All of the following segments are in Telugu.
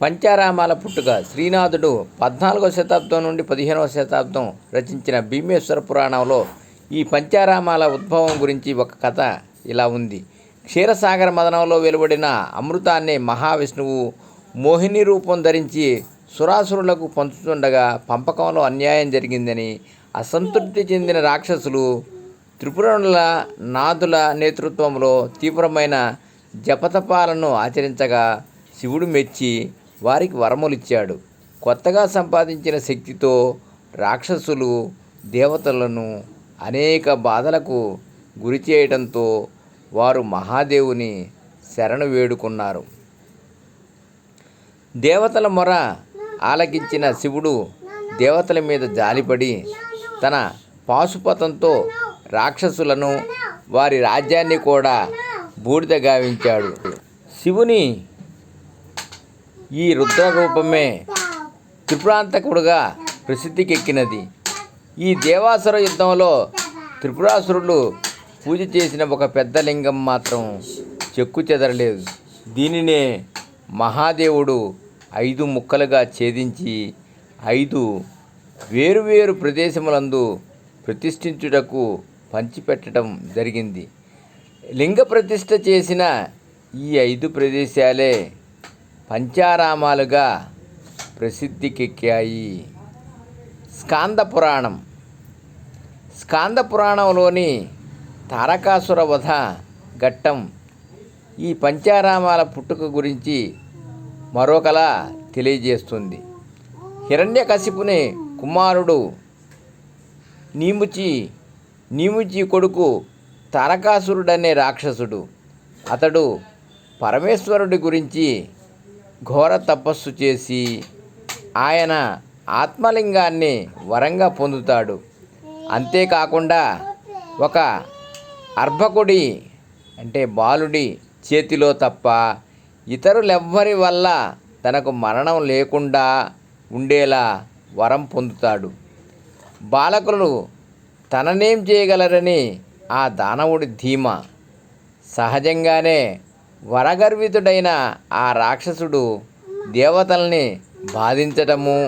పంచారామాల పుట్టుక శ్రీనాథుడు పద్నాలుగవ శతాబ్దం నుండి పదిహేనవ శతాబ్దం రచించిన భీమేశ్వర పురాణంలో ఈ పంచారామాల ఉద్భవం గురించి ఒక కథ ఇలా ఉంది. క్షీరసాగర మదనంలో వెలువడిన అమృతాన్ని మహావిష్ణువు మోహిని రూపం ధరించి సురాసురులకు పంచుతుండగా పంపకంలో అన్యాయం జరిగిందని అసంతృప్తి చెందిన రాక్షసులు త్రిపురణుల నాథుల నేతృత్వంలో తీవ్రమైన జపతపాలను ఆచరించగా శివుడు మెచ్చి వారికి వరములిచ్చాడు. కొత్తగా సంపాదించిన శక్తితో రాక్షసులు దేవతలను అనేక బాధలకు గురి చేయడంతో వారు మహాదేవుని శరణు వేడుకున్నారు. దేవతల మొర ఆలకించిన శివుడు దేవతల మీద జాలిపడి తన పాశుపతంతో రాక్షసులను వారి రాజ్యాన్ని కూడా బూడిద గావించాడు. శివుని ఈ రుద్ర రూపమే త్రిపురాంతకుడుగా ప్రసిద్ధికెక్కినది. ఈ దేవాసుర యుద్ధంలో త్రిపురాసురులు పూజ చేసిన ఒక పెద్ద లింగం మాత్రం చెక్కు చెదరలేదు. దీనినే మహాదేవుడు ఐదు ముక్కలుగా ఛేదించి ఐదు వేరువేరు ప్రదేశములందు ప్రతిష్ఠించుటకు పంచిపెట్టడం జరిగింది. లింగ ప్రతిష్ఠ చేసిన ఈ ఐదు ప్రదేశాలే పంచారామాలుగా ప్రసిద్ధికెక్కాయి. స్కాంద పురాణం. స్కాంద పురాణంలోని తారకాసుర వధ ఘట్టం ఈ పంచారామాల పుట్టుక గురించి మరొకలా తెలియజేస్తుంది. హిరణ్యకశిపుని కుమారుడు నీముచి నీముచి కొడుకు తారకాసురుడనే రాక్షసుడు. అతడు పరమేశ్వరుడి గురించి ఘోర తపస్సు చేసి ఆయన ఆత్మలింగాన్ని వరంగా పొందుతాడు. అంతేకాకుండా ఒక అర్భకుడి అంటే బాలుడి చేతిలో తప్ప ఇతరులెవ్వరి వల్ల తనకు మరణం లేకుండా ఉండేలా వరం పొందుతాడు. బాలకులు తననేం చేయగలరని ఆ దానవుడి ధీమా. సహజంగానే వరగర్వితుడైన ఆ రాక్షసుడు దేవతల్ని బాధించటము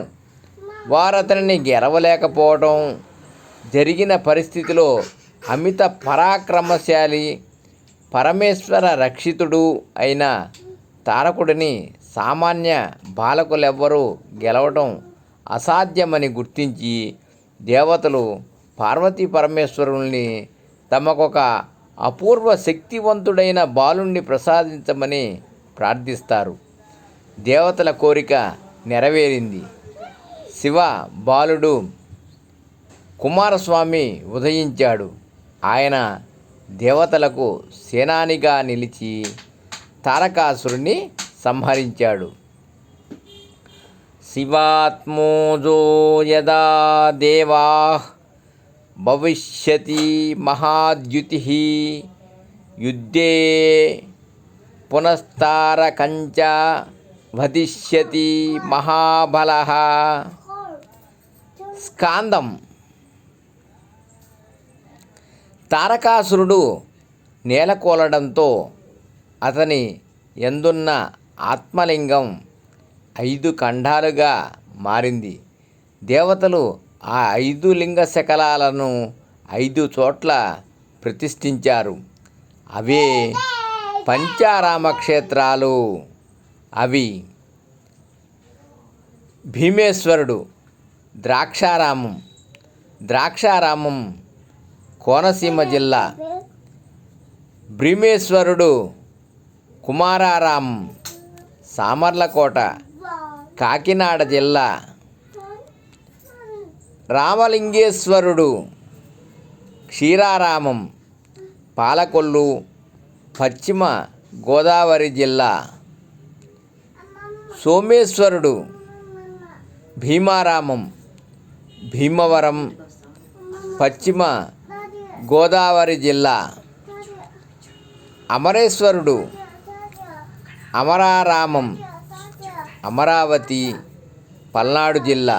వారతనిని గెలవలేకపోవటం జరిగిన పరిస్థితిలో అమిత పరాక్రమశాలి పరమేశ్వర రక్షితుడు అయిన తారకుడిని సామాన్య బాలకులెవ్వరూ గెలవటం అసాధ్యమని గుర్తించి దేవతలు పార్వతీ పరమేశ్వరుల్ని తమకొక అపూర్వ శక్తివంతుడైన బాలుణ్ణి ప్రసాదించమని ప్రార్థిస్తారు. దేవతల కోరిక నెరవేరింది. శివ బాలుడు కుమారస్వామి ఉదయించాడు. ఆయన దేవతలకు సేనానిగా నిలిచి తారకాసురుని సంహరించాడు. శివాత్మోజో యదా దేవా భవిష్యతి మహాద్యుతి యుద్ధే పునస్తారకంచ వధిష్యతి మహాబల. స్కాందం. తారకాసురుడు నేలకూలడంతో అతని ఎందున్న ఆత్మలింగం ఐదు ఖండాలుగా మారింది. దేవతలు ఆ ఐదు లింగ శకలాలను ఐదు చోట్ల ప్రతిష్ఠించారు. అవే పంచారామ క్షేత్రాలు అవి భీమేశ్వరుడు ద్రాక్షారామం ద్రాక్షారామం కోనసీమ జిల్లా భీమేశ్వరుడు కుమారారామం సామర్లకోట కాకినాడ జిల్లా రామలింగేశ్వరుడు క్షీరారామం పాలకొల్లు పశ్చిమ గోదావరి జిల్లా. సోమేశ్వరుడు భీమారామం భీమవరం పశ్చిమ గోదావరి జిల్లా. అమరేశ్వరుడు అమరారామం అమరావతి పల్నాడు జిల్లా.